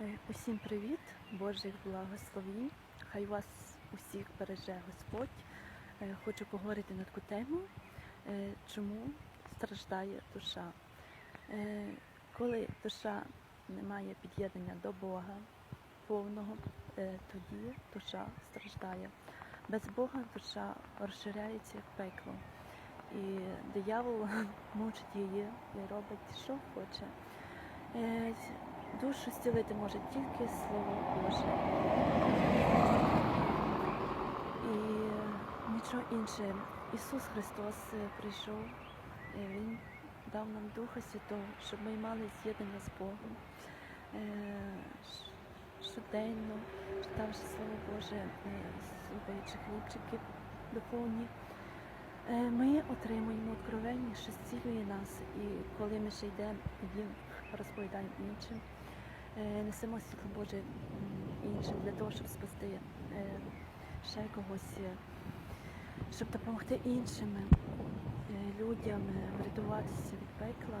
Е, Усім привіт, Божих благословінь. Хай вас усіх береже Господь. Е, Хочу поговорити на таку тему, е, чому страждає душа. Коли душа не має під'єднання до Бога повного, тоді душа страждає. Без Бога душа розширяється як пекло. І диявол мучить її і робить, що хоче. Душу зцілити може тільки Слово Боже. І нічого інше. Ісус Христос е, прийшов, е, Він дав нам Духа Святого, щоб ми мали з'єднання з Богом. Е, Щоденно, читавши Слово Боже, е, слухаючи хлібчики духовні, е, ми отримуємо откровення, що зцілює нас. І коли ми ще йдемо, їм розповідаємо іншим, несемо світло Боже іншим для того, щоб спасти е, ще когось, е, щоб допомогти іншим е, людям е, врятуватися від пекла.